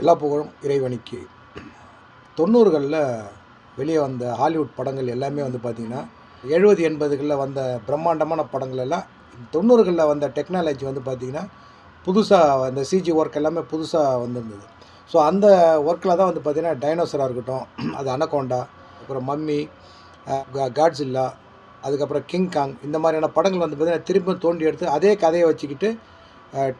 எல்லா புகழும் இறைவனுக்கு. தொண்ணூறுகளில் வெளியே வந்த ஹாலிவுட் படங்கள் எல்லாமே வந்து பார்த்திங்கன்னா எழுபது எண்பதுகளில் வந்த பிரம்மாண்டமான படங்கள் எல்லாம் தொண்ணூறுகளில் வந்த டெக்னாலஜி வந்து பார்த்திங்கன்னா புதுசாக அந்த சிஜி ஒர்க் எல்லாமே புதுசாக வந்திருந்தது. ஸோ அந்த ஒர்க்கில் தான் வந்து பார்த்திங்கன்னா டைனோசராக இருக்கட்டும் அது அனகோண்டா அப்புறம் மம்மி காட்ஸில்லா அதுக்கப்புறம் கிங் காங் இந்த மாதிரியான படங்கள் வந்து பார்த்திங்கன்னா திரும்ப தோண்டி எடுத்து அதே கதையை வச்சுக்கிட்டு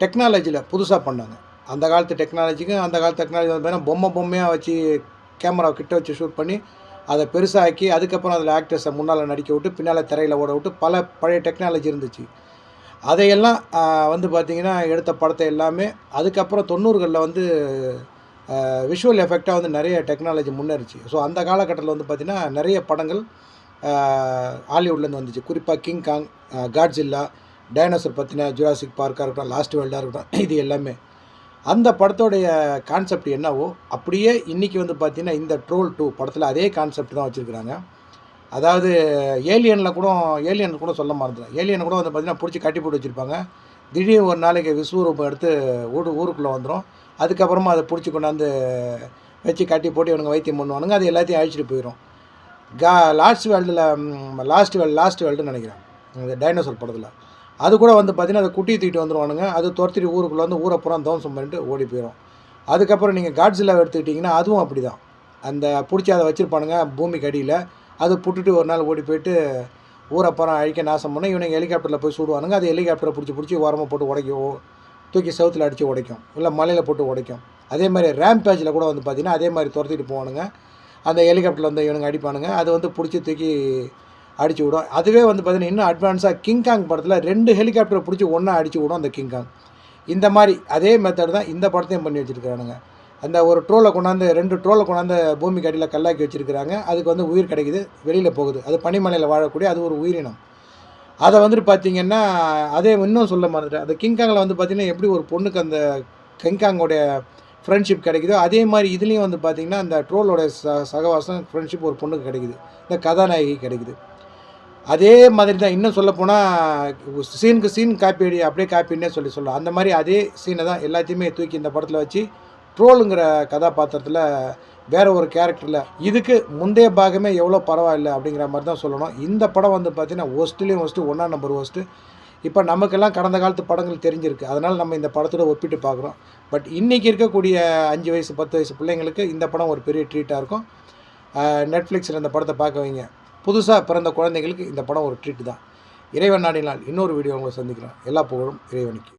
டெக்னாலஜியில் புதுசாக பண்ணாங்க. அந்த காலத்து டெக்னாலஜிக்கும் அந்த காலத்து டெக்னாலஜி வந்து பார்த்தீங்கன்னா பொம்மை பொம்மையாக வச்சு கேமரா கிட்ட வச்சு ஷூட் பண்ணி அதை பெருசாக்கி அதுக்கப்புறம் அதில் ஆக்டர்ஸை முன்னால் நடிக்க விட்டு பின்னால் திரையில் ஓட விட்டு பல பழைய டெக்னாலஜி இருந்துச்சு. அதையெல்லாம் வந்து பார்த்திங்கன்னா எடுத்த படத்தை எல்லாமே அதுக்கப்புறம் தொண்ணூறுகளில் வந்து விஷுவல் எஃபெக்டாக வந்து நிறைய டெக்னாலஜி முன்னேறிச்சு. ஸோ அந்த காலகட்டத்தில் வந்து பார்த்திங்கன்னா நிறைய படங்கள் ஹாலிவுட்லேருந்து வந்துச்சு. குறிப்பாக கிங் காங் காட்ஜில்லா டைனோசர் பற்றின ஜுராசிக் பார்க்காக இருக்கட்டும் லாஸ்ட் வேர்ல்டாக இருக்கட்டும் இது எல்லாமே. அந்த படத்தோடைய கான்செப்ட் என்னவோ அப்படியே இன்றைக்கி வந்து பார்த்திங்கன்னா இந்த ட்ரோல் டூ படத்தில் அதே கான்செப்ட் தான் வச்சுருக்குறாங்க. அதாவது ஏலியனில் கூட ஏலியன் கூட சொல்ல மறந்துடும் ஏலியன் கூட வந்து பார்த்திங்கன்னா பிடிச்சி கட்டி போட்டு வச்சுருப்பாங்க. திடீர்னு ஒரு நாளைக்கு விஸ்வரூபம் எடுத்து ஊடு ஊருக்குள்ளே வந்துடும் அதுக்கப்புறமா அதை பிடிச்சி கொண்டாந்து வச்சு கட்டி போட்டு இவனுங்க வைத்தியம் பண்ணுவானுங்க. அது எல்லாத்தையும் அழிச்சிட்டு போயிடும் கா லாஸ்ட் வேர்ல்டில் லாஸ்ட் வேர்ல்டு லாஸ்ட் வேர்ல்டுன்னு நினைக்கிறேன். இந்த டைனோசர் படத்தில். அது கூட வந்து பார்த்திங்கன்னா அதை குட்டி தூக்கிட்டு வந்துடுவானுங்க அது துரத்திட்டு ஊருக்குள்ளே வந்து ஊரை புறம் தவம்சம் பண்ணிட்டு ஓடி போயிடும் அதுக்கப்புறம் நீங்கள் காட்ஸில் எடுத்துக்கிட்டிங்கன்னா அதுவும் அப்படி தான் அந்த பிடிச்சி அதை வச்சுருப்பானுங்க பூமிக்கு அடியில். அது புட்டுட்டு ஒரு நாள் ஓடி போயிட்டு ஊரை பூரா அழிக்க நாசம் பண்ணால் இவனுங்க ஹெலிகாப்டரில் போய் சுடுவானுங்க. அது ஹெலிகாப்டரை பிடிச்சி பிடிச்சி உரமாக போட்டு உடைக்கும். தூக்கி சவுத்தில் அடித்து உடைக்கும். இல்லை மலையில் போட்டு உடைக்கும். அதே மாதிரி ரேம்பேஜில் கூட வந்து பார்த்திங்கன்னா அதே மாதிரி துரத்திட்டு போவானுங்க. அந்த ஹெலிகாப்டரில் வந்து இவனுங்க அடிப்பானுங்க. அது வந்து பிடிச்சி தூக்கி அடிச்சு விடும். அதுவே வந்து பார்த்தீங்கன்னா இன்னும் அட்வான்ஸாக கிங்காங் படத்தில் ரெண்டு ஹெலிகாப்டரை பிடிச்சி ஒன்றா அடிச்சு விடும் அந்த கிங்காங் இந்த மாதிரி அதே மெத்தட் தான் இந்த படத்தையும் பண்ணி வச்சுருக்கிறானுங்க. அந்த ஒரு ட்ரோலை கொண்டாந்து ரெண்டு ட்ரோலை கொண்டாந்து பூமிக்கு அடியில் கல்லாக்கி வச்சுருக்கிறாங்க. அதுக்கு வந்து உயிர் கிடைக்குது வெளியில் போகுது. அது பனிமலையில் வாழக்கூடிய அது ஒரு உயிரினம். அதை வந்துட்டு பார்த்தீங்கன்னா அதே இன்னும் சொல்ல மறந்துட்டேன். அந்த கிங்காங்கில் வந்து பார்த்தீங்கன்னா எப்படி ஒரு பொண்ணுக்கு அந்த கிங்காங்கோடைய ஃப்ரெண்ட்ஷிப் கிடைக்குதோ அதே மாதிரி இதுலேயும் வந்து பார்த்திங்கன்னா அந்த ட்ரோலோட ச சகவாசம் ஃப்ரெண்ட்ஷிப் ஒரு பொண்ணுக்கு கிடைக்குது. இந்த கதாநாயகி கிடைக்குது. அதே மாதிரி தான் இன்னும் சொல்லப்போனால் சீனுக்கு சீன் காப்பி அடி அப்படியே காப்பின்னே சொல்லி சொல்லலாம். அந்த மாதிரி அதே சீனை தான் எல்லாத்தையுமே தூக்கி இந்த படத்தில் வச்சு ட்ரோலுங்கிற கதாபாத்திரத்தில் வேறு ஒரு கேரக்டரில் இதுக்கு முந்தைய பாகமே எவ்வளோ பரவாயில்ல அப்படிங்கிற மாதிரி தான் சொல்லணும். இந்த படம் வந்து பார்த்தீங்கன்னா ஒஸ்ட்லேயும் ஒஸ்ட்டு ஒன்றா நம்பர் ஒஸ்ட்டு இப்போ நமக்கெல்லாம் கடந்த காலத்து படங்கள் தெரிஞ்சிருக்கு. அதனால் நம்ம இந்த படத்தோட ஒப்பிட்டு பார்க்குறோம். பட் இன்றைக்கி இருக்கக்கூடிய அஞ்சு வயசு பத்து வயசு பிள்ளைங்களுக்கு இந்த படம் ஒரு பெரிய ட்ரீட்டாக இருக்கும். நெட்ஃப்ளிக்ஸில் இந்த படத்தை பார்க்க வைங்க. புதுசாக பிறந்த குழந்தைங்களுக்கு இந்த படம் ஒரு ட்ரீட் தான். இறைவன் நாடினால் இன்னொரு வீடியோ உங்களை சந்திக்கிறோம் எல்லா புகழும் இறைவனுக்கு.